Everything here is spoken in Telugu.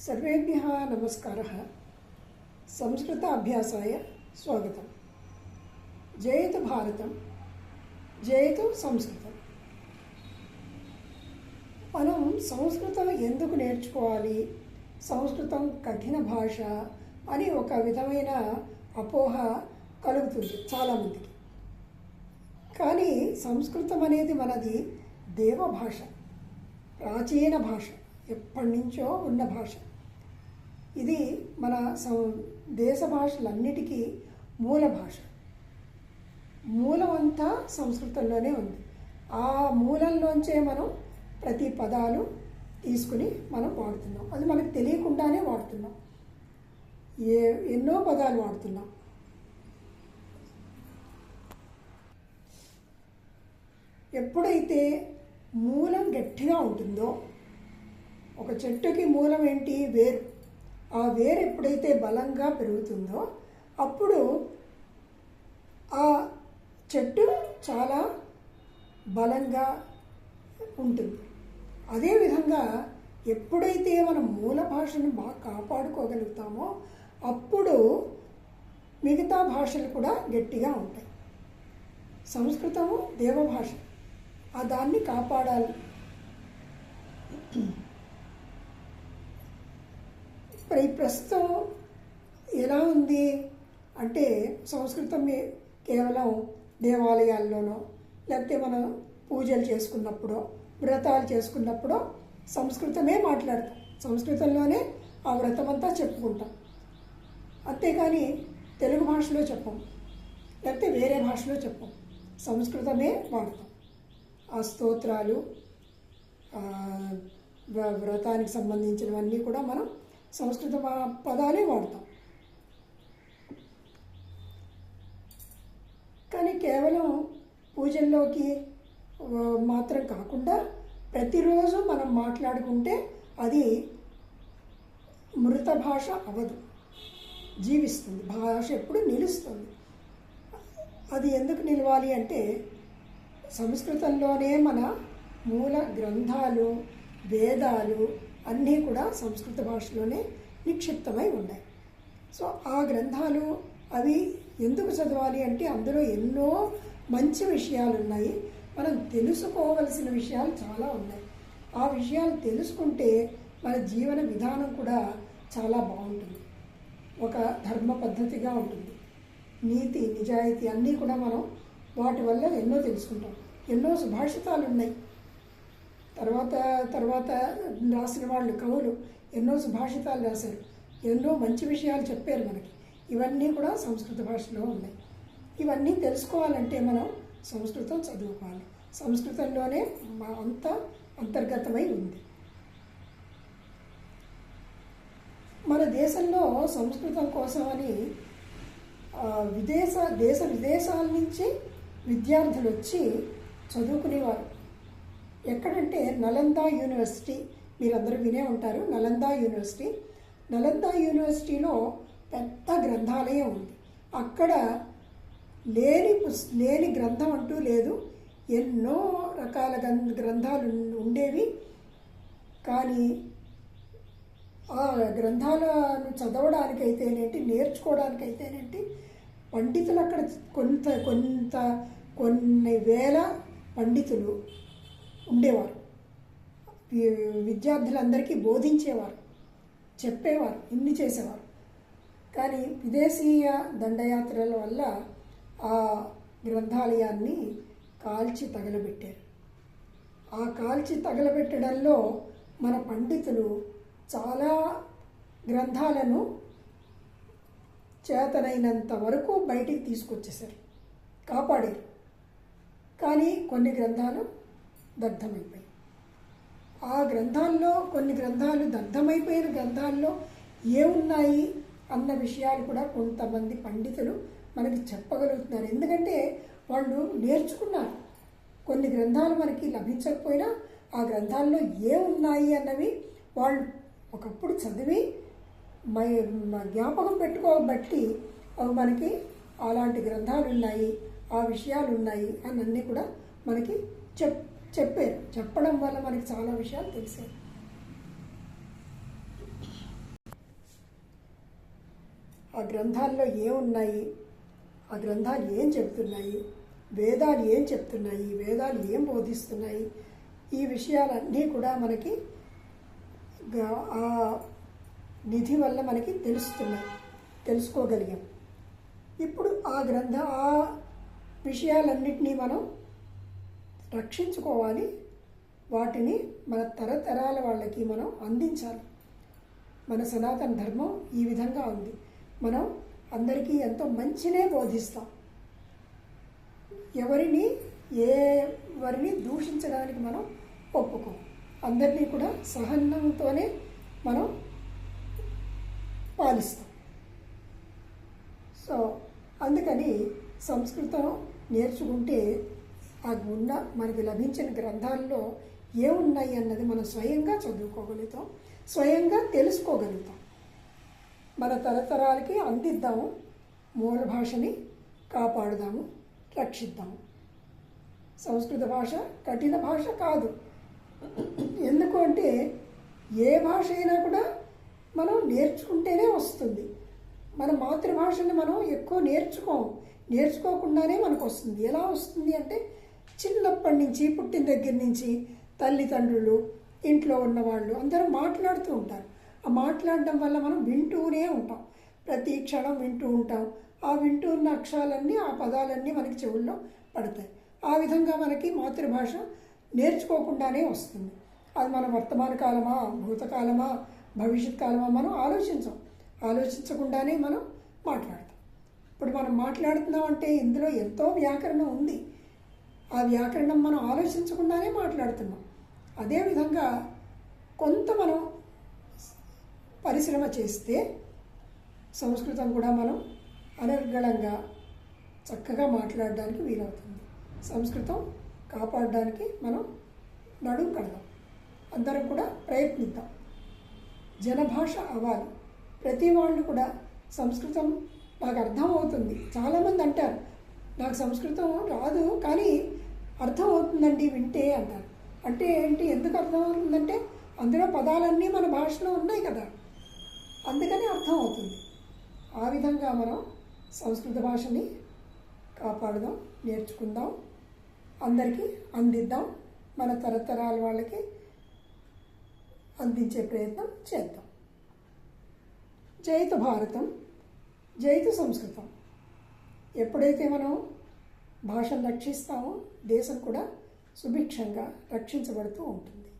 सर्वेभ्यः नमस्कारः संस्कृत अभ्यासाय स्वागतं जयतु भारतं జయతు సంస్కృతం మనం సంస్కృతం ఎందుకు నేర్చుకోవాలి సంస్కృతం కఠిన భాష అని ఒక విధమైన అపోహ కలుగుతుంది చాలామందికి కానీ సంస్కృతం అనేది మనది దేవభాష ప్రాచీన భాష ఎప్పటి నుంచో ఉన్న భాష ఇది మన దేశ భాషలన్నిటికీ మూల భాష. మూలం అంతా సంస్కృతంలోనే ఉంది. ఆ మూలంలోంచే మనం ప్రతి పదాలు తీసుకుని మనం వాడుతున్నాం. అది మనకు తెలియకుండానే వాడుతున్నాం. ఏ ఎన్నో పదాలు వాడుతున్నాం. ఎప్పుడైతే మూలం గట్టిగా ఉంటుందో ఒక చెట్టుకి మూలం ఏంటి? వేరు. ఆ వేరు ఎప్పుడైతే బలంగా పెరుగుతుందో అప్పుడు ఆ చెట్టు చాలా బలంగా ఉంటుంది. అదేవిధంగా ఎప్పుడైతే మనం మూల భాషను బాగా కాపాడుకోగలుగుతామో అప్పుడు మిగతా భాషలు కూడా గట్టిగా ఉంటాయి. సంస్కృతము దేవభాష. ఆ దాన్ని కాపాడాలి. మరి ఈ ప్రస్తుతం ఎలా ఉంది? అంటే సంస్కృతం కేవలం దేవాలయాల్లోనో లేకపోతే మనం పూజలు చేసుకున్నప్పుడో వ్రతాలు చేసుకున్నప్పుడో సంస్కృతమే మాట్లాడతాం. సంస్కృతంలోనే ఆ వ్రతం అంతా చెప్పుకుంటాం. అంతేకాని తెలుగు భాషలో చెప్పం లేకపోతే వేరే భాషలో చెప్పం. సంస్కృతమే వాడతాం. ఆ స్తోత్రాలు వ్రతానికి సంబంధించినవన్నీ కూడా మనం సంస్కృత పదాలే వాడతాం. కానీ కేవలం పూజల్లోకి మాత్రం కాకుండా ప్రతిరోజు మనం మాట్లాడుకుంటే అది మృత భాష అవదు జీవిస్తుంది. భాష ఎప్పుడు నిలుస్తుంది. అది ఎందుకు నిలవాలి అంటే సంస్కృతంలోనే మన మూల గ్రంథాలు వేదాలు అన్నీ కూడా సంస్కృత భాషలోనే నిక్షిప్తమై ఉన్నాయి. సో ఆ గ్రంథాలు అవి ఎందుకు చదవాలి అంటే అందులో ఎన్నో మంచి విషయాలు ఉన్నాయి. మనం తెలుసుకోవలసిన విషయాలు చాలా ఉన్నాయి. ఆ విషయాలు తెలుసుకుంటే మన జీవన విధానం కూడా చాలా బాగుంటుంది. ఒక ధర్మ పద్ధతిగా ఉంటుంది. నీతి నిజాయితీ అన్నీ కూడా మనం వాటి వల్ల ఎన్నో తెలుసుకుంటాం. ఎన్నో సుభాషితాలు ఉన్నాయి. తర్వాత తర్వాత రాసిన వాళ్ళు కవులు ఎన్నో సుభాషితాలు రాశారు. ఎన్నో మంచి విషయాలు చెప్పారు మనకి. ఇవన్నీ కూడా సంస్కృత భాషలో ఉన్నాయి. ఇవన్నీ తెలుసుకోవాలంటే మనం సంస్కృతం చదువుకోవాలి. సంస్కృతంలోనే మా అంతా అంతర్గతమై ఉంది. మన దేశంలో సంస్కృతం కోసమని అని విదేశ దేశ విదేశాల నుంచి విద్యార్థులు వచ్చి చదువుకునేవారు. ఎక్కడంటే నలందా యూనివర్సిటీ. మీరందరూ వినే ఉంటారు నలందా యూనివర్సిటీ. నలందా యూనివర్సిటీలో పెద్ద గ్రంథాలయం ఉంది. అక్కడ లేని పుస్ లేని గ్రంథం అంటూ లేదు. ఎన్నో రకాల గ్రం- గ్రంథాలు ఉండేవి. కానీ ఆ గ్రంథాలను చదవడానికైతేనేంటి నేర్చుకోవడానికైతేనేంటి పండితులు అక్కడ కొంత కొంత కొన్ని వేల పండితులు ఉండేవారు. విద్యార్థులందరికీ బోధించేవారు చెప్పేవారు ఇన్ని చేసేవారు. కానీ విదేశీయ దండయాత్రల వల్ల ఆ గ్రంథాలయాన్ని కాల్చి తగలబెట్టారు. ఆ కాల్చి తగలబెట్టడంలో మన పండితులు చాలా గ్రంథాలను చేతనైనంత వరకు బయటికి తీసుకొచ్చేసారు కాపాడారు. కానీ కొన్ని గ్రంథాలు దగ్ధమైపోయాయి. ఆ గ్రంథాల్లో కొన్ని గ్రంథాలు దగ్ధమైపోయిన గ్రంథాల్లో ఏమున్నాయి అన్న విషయాలు కూడా కొంతమంది పండితులు మనకి చెప్పగలుగుతున్నారు. ఎందుకంటే వాళ్ళు నేర్చుకున్నారు. కొన్ని గ్రంథాలు మనకి లభించకపోయినా ఆ గ్రంథాల్లో ఏమున్నాయి అన్నవి వాళ్ళు ఒకప్పుడు చదివి మై జ్ఞాపకం జ్ఞాపకం పెట్టుకోబట్టి అవి మనకి అలాంటి గ్రంథాలు ఉన్నాయి ఆ విషయాలు ఉన్నాయి అని అన్నీ కూడా మనకి చెప్ చెప్పారు. చెప్పడం వల్ల మనకి చాలా విషయాలు తెలిసాయి. ఆ గ్రంథాల్లో ఏమున్నాయి? ఆ గ్రంథాలు ఏం చెప్తున్నాయి? వేదాలు ఏం చెప్తున్నాయి? వేదాలు ఏం బోధిస్తున్నాయి? ఈ విషయాలన్నీ కూడా మనకి ఆ నిధి వల్ల మనకి తెలుస్తున్నాయి. తెలుసుకోగలిగాం. ఇప్పుడు ఆ గ్రంథ ఆ విషయాలన్నింటినీ మనం రక్షించుకోవాలి. వాటిని మన తరతరాల వాళ్ళకి మనం అందించాలి. మన సనాతన ధర్మం ఈ విధంగా ఉంది. మనం అందరికీ ఎంతో మంచినే బోధిస్తాం. ఎవరిని ఎవరిని దూషించడానికి మనం ఒప్పుకోం. అందరినీ కూడా సహనంతోనే మనం పాలిస్తాం. సో అందుకని సంస్కృతం నేర్చుకుంటే ఆ ఉన్న మనకి లభించిన గ్రంథాల్లో ఏమున్నాయి అన్నది మనం స్వయంగా చదువుకోగలుగుతాం స్వయంగా తెలుసుకోగలుగుతాం. మన తరతరాలకి అందిద్దాము మూల భాషని కాపాడుదాము రక్షిద్దాము. సంస్కృత భాష కఠిన భాష కాదు. ఎందుకు అంటే ఏ భాష అయినా కూడా మనం నేర్చుకుంటేనే వస్తుంది. మన మాతృభాషని మనం ఎక్కువ నేర్చుకోము. నేర్చుకోకుండానే మనకు వస్తుంది. ఎలా వస్తుంది అంటే చిన్నప్పటి నుంచి పుట్టిన దగ్గర నుంచి తల్లిదండ్రులు ఇంట్లో ఉన్నవాళ్ళు అందరూ మాట్లాడుతూ ఉంటారు. ఆ మాట్లాడడం వల్ల మనం వింటూనే ఉంటాం. ప్రతి క్షణం వింటూ ఉంటాం. ఆ వింటూ ఉన్న అక్షరాలన్నీ ఆ పదాలన్నీ మనకి చెవుల్లో పడతాయి. ఆ విధంగా మనకి మాతృభాష నేర్చుకోకుండానే వస్తుంది. అది మన వర్తమాన కాలమా భూతకాలమా భవిష్యత్ కాలమా మనం ఆలోచించం. ఆలోచించకుండానే మనం మాట్లాడతాం. ఇప్పుడు మనం మాట్లాడుతున్నాం అంటే ఇందులో ఎంతో వ్యాకరణం ఉంది. ఆ వ్యాకరణం మనం ఆలోచించకుండానే మాట్లాడుతున్నాం. అదేవిధంగా కొంత మనం పరిశ్రమ చేస్తే సంస్కృతం కూడా మనం అనర్గళంగా చక్కగా మాట్లాడడానికి వీలవుతుంది. సంస్కృతం కాపాడడానికి మనం నడుం కడదాం. అందరం కూడా ప్రయత్నిద్దాం. జనభాష అవ్వాలి. ప్రతి వాళ్ళు కూడా సంస్కృతం నాకు అర్థం అవుతుంది. చాలామంది అంటారు నాకు సంస్కృతం రాదు కానీ అర్థమవుతుందండి వింటే అంటారు. అంటే ఏంటి ఎందుకు అర్థమవుతుందంటే అందులో పదాలన్నీ మన భాషలో ఉన్నాయి కదా. అందుకని అర్థం అవుతుంది ఆ విధంగా మనం సంస్కృత భాషని కాపాడుదాం నేర్చుకుందాం అందరికీ అందిద్దాం మన తరతరాల వాళ్ళకి అందించే ప్రయత్నం చేద్దాం. జైతు భారతం జైతు సంస్కృతం. ఎప్పుడైతే మనం భాషను రక్షిస్తామో దేశం కూడా సుభిక్షంగా రక్షించబడుతూ ఉంటుంది.